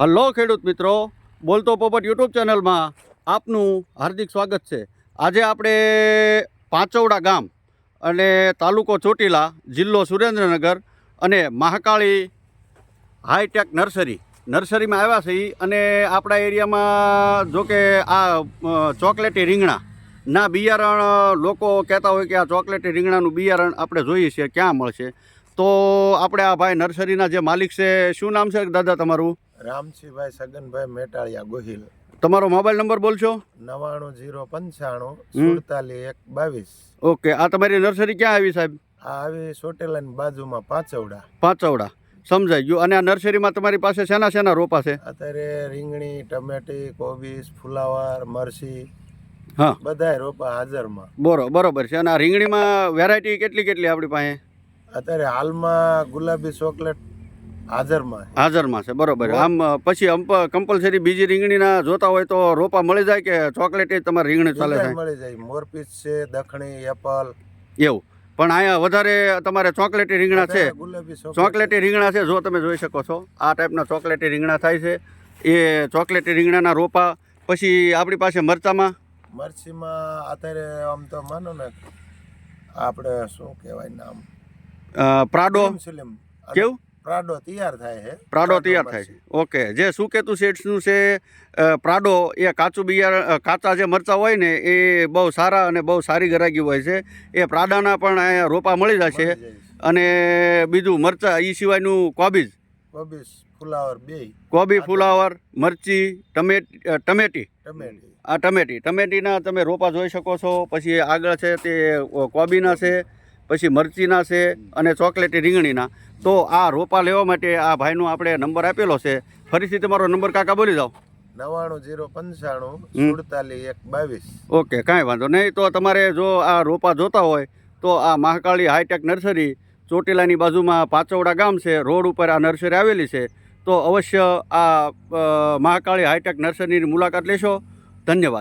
Hello ખેડૂત મિત્રો, બોલતો પોપટ યુટ્યુબ ચેનલમાં આપનું હાર્દિક સ્વાગત છે. આજે આપણે પાંચવડા ગામ અને તાલુકો ચોટીલા, જિલ્લો સુરેન્દ્રનગર અને મહાકાળી હાઈટેક નર્સરી, નર્સરીમાં આવ્યા છીએ અને આપણા એરિયામાં જો કે આ ચોકલેટી રીંગણા, ના બિયારણ, લોકો કહેતા હોય કે આ ચોકલેટી રીંગણાનું બિયારણ આપણે જોઈએ છીએ, ક્યાં મળશે? તો આપણે આ ભાઈ નર્સરીના જે માલિક છે, શું નામ છે દાદા તમારું? રામસિંહભાઈ સગનભાઈ મેટાળિયા ગોહિલ. તમારો મોબાઈલ નંબર બોલશો? નવાણું જીરો પંચાણું. સુડતાલીસ એક બાવીસ. ઓકે આ તમારી નર્સરી ક્યાં આવી સાહેબ? આ આવી સોટેલાની બાજુમાં પાંચવડા. પાંચવડા. સમજાઈ ગયું. અને આ નર્સરીમાં તમારી પાસે શેના શેના રોપા છે? અત્યારે રીંગણી ટમેટી કોબીસ ફુલાવર મરસી હા. બધાય રોપા હાજરમાં. બરો બરોબર છે. અને આ રીંગણીમાં વેરાયટી કેટલી કેટલી આપણી પાસે? અત્યારે હાલમાં ગુલાબી ચોકલેટ હાજરમાં હાજરમાં છે બરોબર. આમ પછી કમ્પલસરી બીજી રીંગણીના જોતા હોય તો રોપા મળી જાય કે ચોકલેટી તમારી રીંગણી ચાલે મળી જાય. મોરપીસ છે દખણી એપલ. એવું. પણ અહીંયા વધારે તમારે ચોકલેટી રીંગણા છે. ચોકલેટી રીંગણા છે જો તમે જોઈ શકો છો. આ ટાઈપના ચોકલેટી રીંગણા થાય છે. એ ચોકલેટી રીંગણાના રોપા. પછી આપણી પાસે મરચામાં? મરચીમાં અત્યારે આમ તો માનો ને આપણે શું કહેવાય નામ? પ્રાડો. કેવું? પ્રાડો તૈયાર થાય છે. પ્રાડો તૈયાર થાય છે. ઓકે જે સુકેતુ સેટ્સનું છે પ્રાડો એ કાચું બિયારણ કાચા જે મરચાં હોય ને એ બહુ સારા અને બહુ સારી ગરાગી હોય છે. એ પ્રાડાના પણ અહીંયા રોપા મળી જશે જાય છે. અને બીજું મરચાં એ સિવાયનું કોબીજ. કોબીજ ફુલાવર બે. કોબી ફુલાવર મરચી ટમેટ ટમેટી. ટમેટી. આ ટમેટી. ટમેટીના તમે રોપા જોઈ શકો છો. પછી આગળ છે તે કોબીના છે. પછી મરચીના છે અને ચોકલેટી રીંગણીના. તો આ રોપા લેવા માટે આ ભાઈનો આપણે નંબર આપેલો છે. ફરીથી તમારો નંબર કાકા બોલી જાઓ. નવાણું જીરો પંચાણું. સુડતાલીસ એક બાવીસ. ઓકે કાંઈ વાંધો નહીં. તો તમારે જો આ રોપા જોતા હોય તો આ મહાકાળી હાઈટેક નર્સરી ચોટીલાની બાજુમાં પાંચવડા ગામ છે. રોડ ઉપર આ નર્સરી આવેલી છે. તો અવશ્ય આ મહાકાળી હાઈટેક નર્સરીની મુલાકાત લેશો. ધન્યવાદ.